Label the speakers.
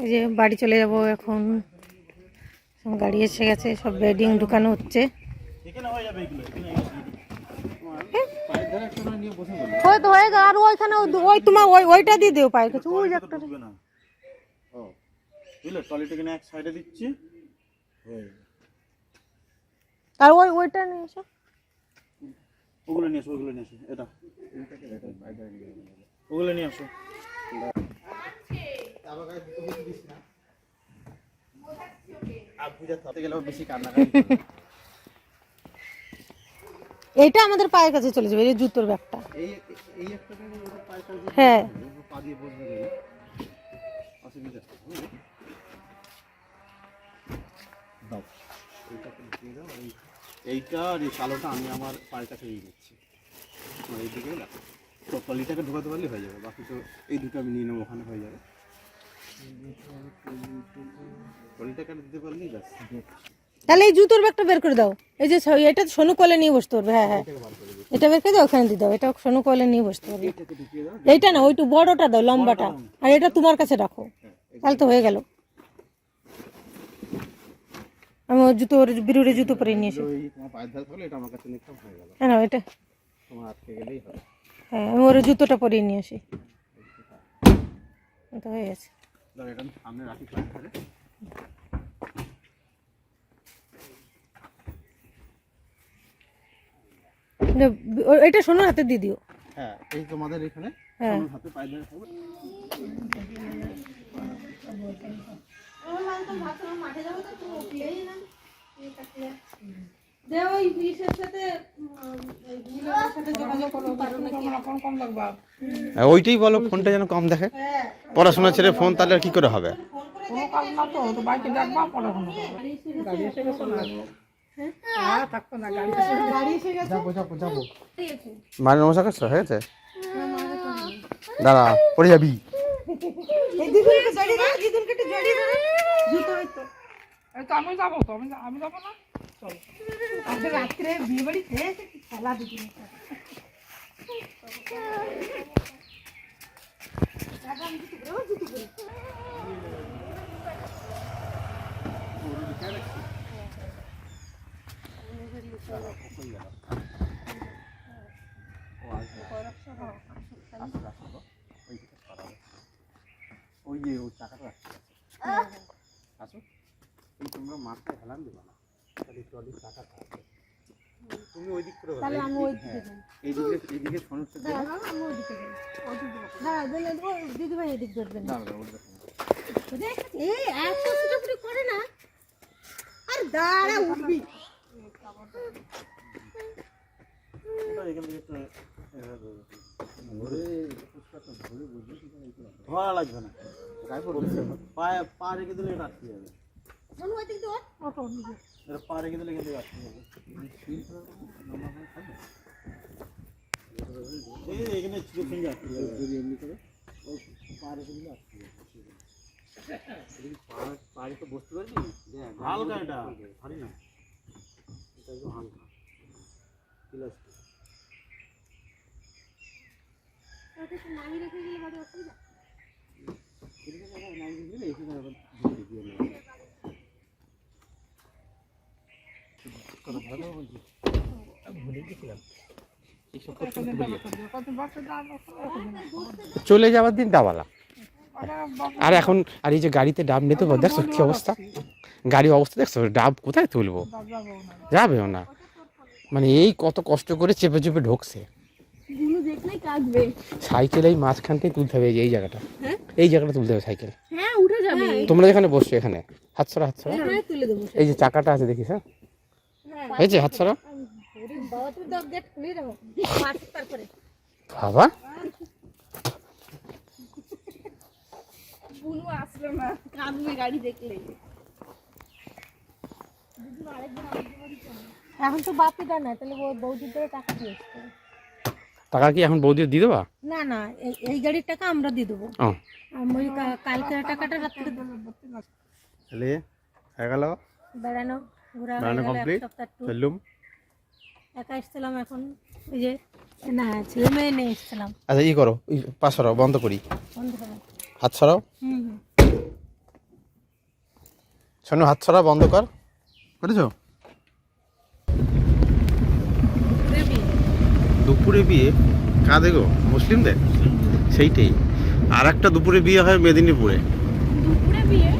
Speaker 1: এই যে বাড়ি চলে যাব এখন। গাড়ি এসে গেছে সব বেডিং ঢুকানো হচ্ছে।
Speaker 2: এখানে হয়ে
Speaker 1: গেল আর ওইখানে ওই- তোমার ওই ওইটা দিয়ে দিও পায়ের কাছে ওই একটা
Speaker 2: এক সাইডে দিচ্ছি।
Speaker 1: আর ওই ওইটা নিয়ে এসো।
Speaker 2: ওগুলো নিয়ে আসো ওগুলো নিয়ে আসো এটা। ওগুলো নিয়ে আসো।
Speaker 1: এইটা আমাদের পায়ের কাছে চলে যাবে এই জুতোর ব্যাগটা। হ্যাঁ।
Speaker 2: এইটা আর এই কালোটা আমি আমার পায়ের কাছে নিয়ে নিচ্ছি। এইদিকে না তো টলিটাকে ঢোকাতে পারলে হয়ে যাবে বাকি তো এই দুটো আমি নিয়ে নেব ওখানে হয়ে যাবে।
Speaker 1: তাহলে এই জুতোর ব্যাগটা বের করে দাও। এই যে এটা সোনু কলে নিয়ে বসতে পারবে হ্যাঁ হ্যাঁ। এটা বের করে দাও, ওখানে দিয়ে দাও। এটা সোনু কলে নিয়ে বসতে পারবে এইটা না ওইটু বড়টা দাও, লম্বাটা। আর এটা তোমার কাছে রাখো। তাহলে তো হয়ে গেল। আমি ওর জুতো ওর বিরুরে জুতো পরে নিয়ে এসে
Speaker 2: হয়ে
Speaker 1: এটা হ্যাঁ আমি ওর জুতোটা পরিয়ে নিয়ে আসি। হয়ে গেছে।
Speaker 2: এটা সামনে রাখি
Speaker 1: এটা সোনুর হাতে দিয়ে দিও।
Speaker 2: হ্যাঁ এই তোমাদের এখানে
Speaker 1: হ্যাঁ।
Speaker 2: আমার হাতে পায়ের ধারে থাকবে
Speaker 3: হ্যাঁ, ওইটাই বলো ফোনটা যেন কম দেখে। পড়াশোনা ছেড়ে ফোন তাহলে আর কি করে হবে? মায়ের নমস্কার করছ হয়ে গেছে? দাঁড়া পড়ে যাবি।
Speaker 4: আমি যাব তো আমি আমি যাব না?
Speaker 1: রাত্রে বিয়ে বাড়ি খেয়েছে খেলা দিদি
Speaker 2: ওই যে ওই টাকাটা আসো। এই তোমরা মাঠটা হেলান দেবে না। তাহলে ট্রলির টাকাটা আছে তুমি ওই দিক করে
Speaker 1: তাহলে আমি ওই
Speaker 2: এইদিকে এইদিকে সমস্যা
Speaker 1: আমি ওই দিকে যাই। দিলে দিদি ভাই এদিক ধরবেন
Speaker 2: না। না ওটা
Speaker 1: এই এত ছুটাছুটি করে না। আর দাঁড়া উঠবি।
Speaker 2: থেকে ধরা লাগবে না। পায়ে পা রেখে দিলে এটা আটকে যাবে।
Speaker 1: শোনো ওই দিক দিয়ে অটো
Speaker 2: এটা পা রেখে দিলে কিন্তু আটকে যাবে এই এখানে ছোটো ফিঙ্গে আটকে যাবে যদি এমনি করে ওই পা রেখে দিলে আটকে যাবে পা পা রেখে বসতে পারবি হালকা এটা ভারী না এটা একদম হালকা ইলাস্টিক
Speaker 3: চলে যাওয়ার দিন ডাবালা আর এখন আর এই যে গাড়িতে ডাব নিতে পারো দেখছ কি অবস্থা? গাড়ির অবস্থা দেখছ? ডাব কোথায় তুলবো? যাবেও না। মানে এই কত কষ্ট করে চেপে চেপে ঢুকছে। সাইকেল এই তুলতে হবে এই জায়গাটা। এই জায়গাটা তুলতে হবে সাইকেল।
Speaker 5: হ্যাঁ
Speaker 3: তোমরা যেখানে বসছো এখানে। হাত ছড়া হাত ছড়া
Speaker 5: এখানে তুলে দেবো
Speaker 3: এই যে চাকাটা আছে দেখিস হ্যাঁ? এই যে হাত ছড়া
Speaker 1: বাবা। তুমি তো গেট খুলে রাখো তারপরে
Speaker 3: বাবা
Speaker 5: বুনু আসলো না কাঁদবে গাড়ি দেখলে
Speaker 1: এখন তো বাপি দেয় না তাহলে ওই বৌদির ধরে টাকা দিয়ে
Speaker 3: টাকা কি এখন বৌদি দিয়ে দেবা?
Speaker 1: না না এই- এই গাড়ির টাকা আমরা দিয়ে দেবো।
Speaker 3: ও।
Speaker 1: আমি ওই কালকের টাকাটা রাত্রে দেবো।
Speaker 3: তাহলে হয়ে গেল।
Speaker 1: বেড়ানো। ট্যুর।
Speaker 3: চললুম
Speaker 1: একা এসেছিলাম এখন ওই যে না ছেলে মেয়ে নিয়ে এসেছিলাম।
Speaker 3: আচ্ছা ই করো ওই পা সরাও বন্ধ করি। হাত সরাও। শোনো হাত বন্ধ কর। করেছ? দুপুরে বিয়ে। কাঁদে গো মুসলিমদের? সেইটাই। আর একটা দুপুরে বিয়ে হয় মেদিনীপুরে।
Speaker 2: দুপুরে বিয়ে